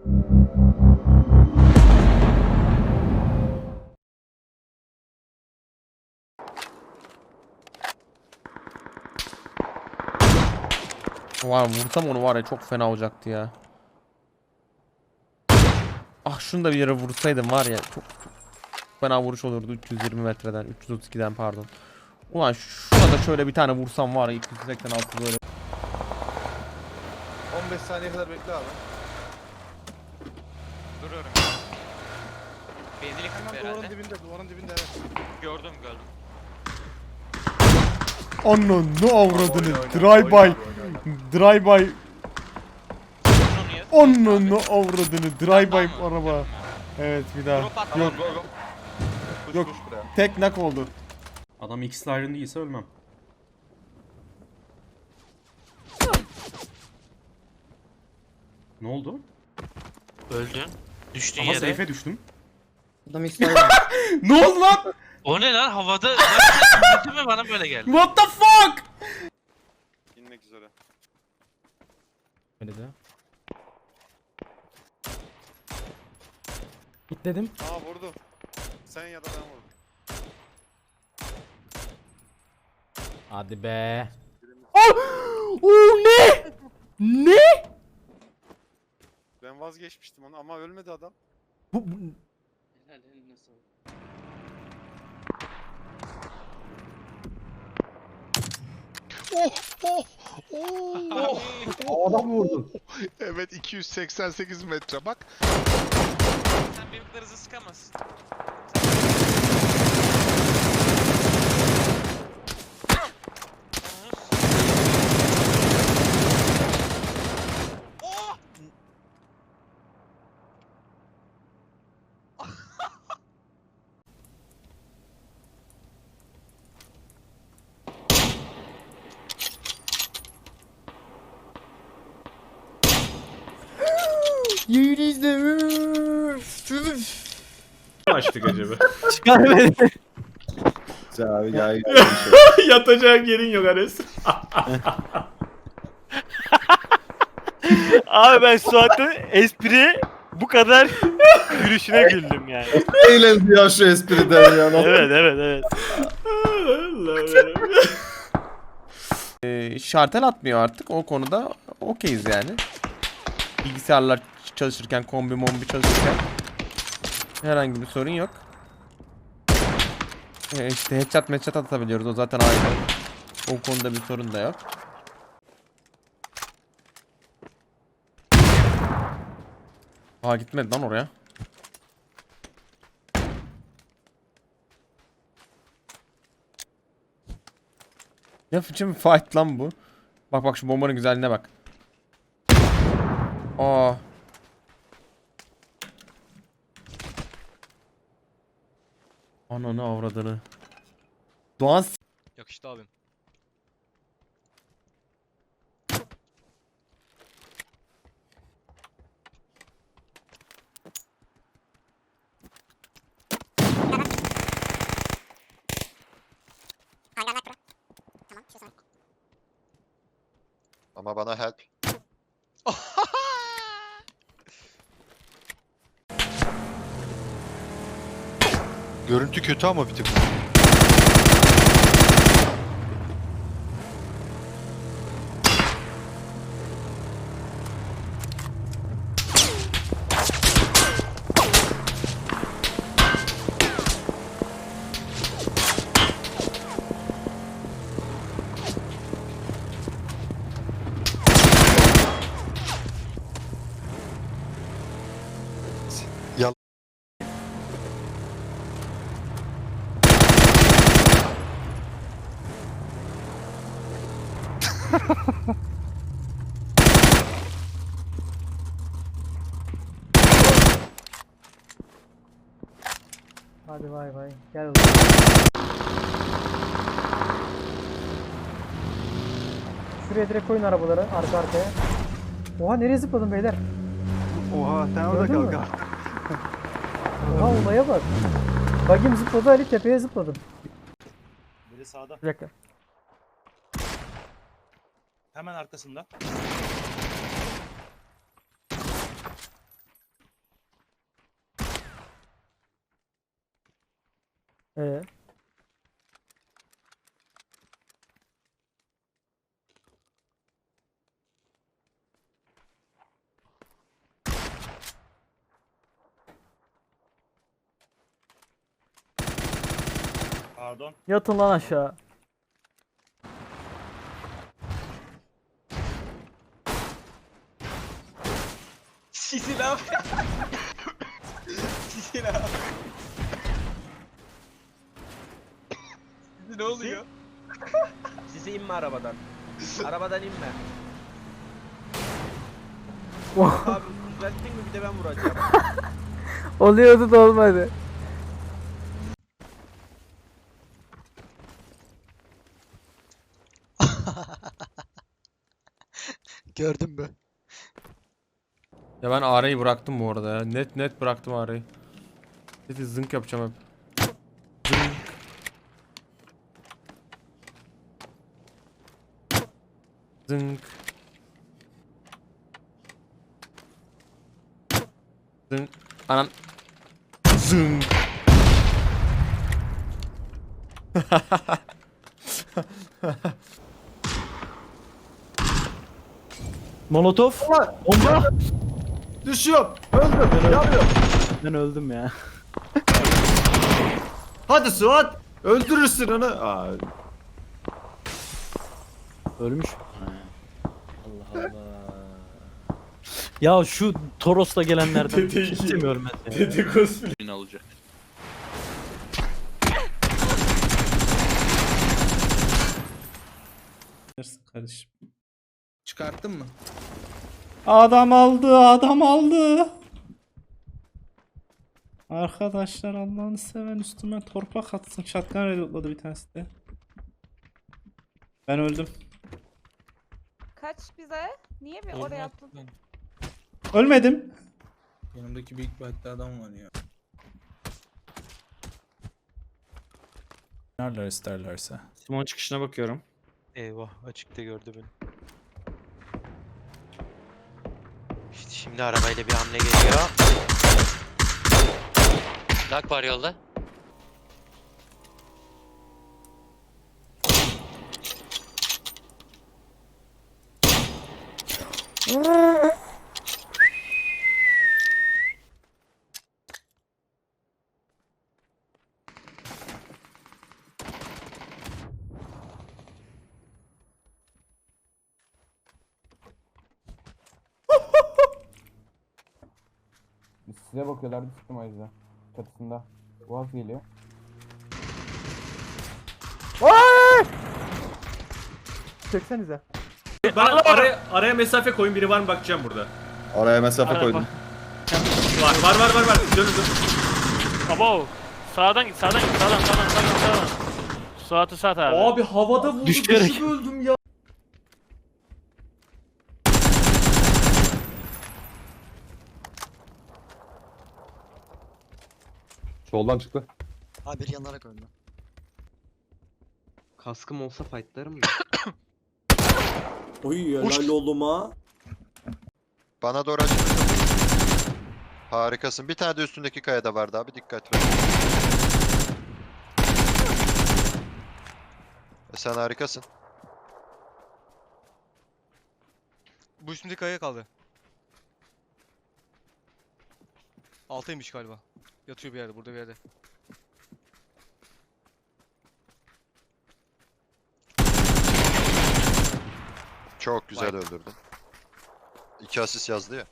Var vursam onu var ya çok fena olacaktı ya. Ah şunu da bir yere vursaydım var ya çok, çok fena vuruş olurdu 320 metreden 332'den pardon. Ulan şuna da şöyle bir tane vursam var ya 286 böyle. 15 saniye kadar bekle abi. Benzinlik Hemen kapı duvarın herhalde. dibinde, duvarın dibinde evet. Gördüm gördüm. Ananı avradını drive by drive by Bunu niye? Ananı avradını drive by Tamam mı? araba. Evet bir daha. Drop attı. Yok Go go. Push Yok. buraya. tek nak oldu. Adam X Iron değilse ölmem. Ne oldu? Öldün. Düştün Ama yere. safe'e düştüm. Adam ne oldu lan? O ne lan havada? Sen mi bana böyle geldi? What the fuck? İnmek üzere. Öyle de. Git dedim. Aa vurdu. Sen ya da ben vurdum. Hadi be. Oo ne? Ne? Ben vazgeçmiştim onu ama ölmedi adam. Bu, bu Oh oh oh. adam vurdun. Evet 288 metre bak. Sen benim kadar hızlı sıkamazsın. Oh! Açtık acaba. Çıkar beni. Abi ya. Yatacak yerin yok Ares. Abi ben Suat'ın espri bu kadar gülüşüne güldüm yani. Eğlendi ya şu espriden ya. Evet evet evet. Ee, şartel atmıyor artık o konuda okeyiz yani. Bilgisayarlar çalışırken kombi mombi çalışırken herhangi bir sorun yok. Ee, işte headshot headshot atabiliyoruz o zaten ayrı. O konuda bir sorun da yok. Aa gitmedi lan oraya. Ne biçim fight lan bu? Bak bak şu bombanın güzelliğine bak. Aa. Ananı avradını. Doğan s- Yakıştı abim. Ama bana help. Görüntü kötü ama bir tık. Hadi bay bay. Gel o zaman. Şuraya direkt koyun arabaları arka arkaya. Oha nereye zıpladın beyler? Oha sen orada mü? kal Oha olaya bak. Bagim zıpladı Ali tepeye zıpladım. Biri sağda. Bir dakika. Hemen arkasında. Ee, Pardon. yatın lan aşağı. Sizin abi. Sizin abi. Sizin ne oluyor? Sizi inme arabadan. Arabadan inme. Abi düzelttin mi bir de ben vuracağım. Oluyordu da olmadı. Gördün mü? Ya ben AR'yi bıraktım bu arada ya. Net net bıraktım AR'yi. Dedi zınk yapacağım hep. Zınk. Zınk. Anan. Zınk. Molotov. Bomba. Düşüyorum. Öldüm. Yanıyorum. Ben öldüm ya. Hadi Suat. Öldürürsün onu. Aa, Ölmüş. Ya şu Toros'ta gelenlerden Tete iki. ölmez ya? Tete cosplay. alacak. Kardeşim. Çıkarttın mı? Adam aldı, adam aldı. Arkadaşlar Allah'ını seven üstüme torpak atsın. Shotgun reloadladı bir tanesi de. Ben öldüm. Kaç bize? Niye bir oraya atladın? Ölmedim. Yanımdaki büyük bir hatta adam var ya. Nerede isterlerse. Simon çıkışına bakıyorum. Eyvah açıkta gördü beni. İşte şimdi arabayla bir hamle geliyor. Lak var yolda. Size bakıyorlardı çıktım o yüzden. Çatısında. Boğaz geliyor. Çeksenize. Ben araya, araya mesafe koyun biri var mı bakacağım burada. Oraya mesafe Ara- koydum. Var var var var var. Dönün dönün. Abo. Sağdan git sağdan git sağdan sağdan sağdan sağdan. Suat'ı sat abi. Abi havada vurdu. Düşerek. Düşüp öldüm ya. Soldan çıktı. Abi yanarak öldü. Kaskım olsa fightlarım mı? Oy helal oğlum ha. Bana doğru açıldı. Harikasın. Bir tane de üstündeki kayada vardı abi. Dikkat ver. E sen harikasın. Bu üstümdeki kaya kaldı. Altıymış galiba. Yatıyor bir yerde, burada bir yerde. Çok güzel öldürdün. İki asist yazdı ya.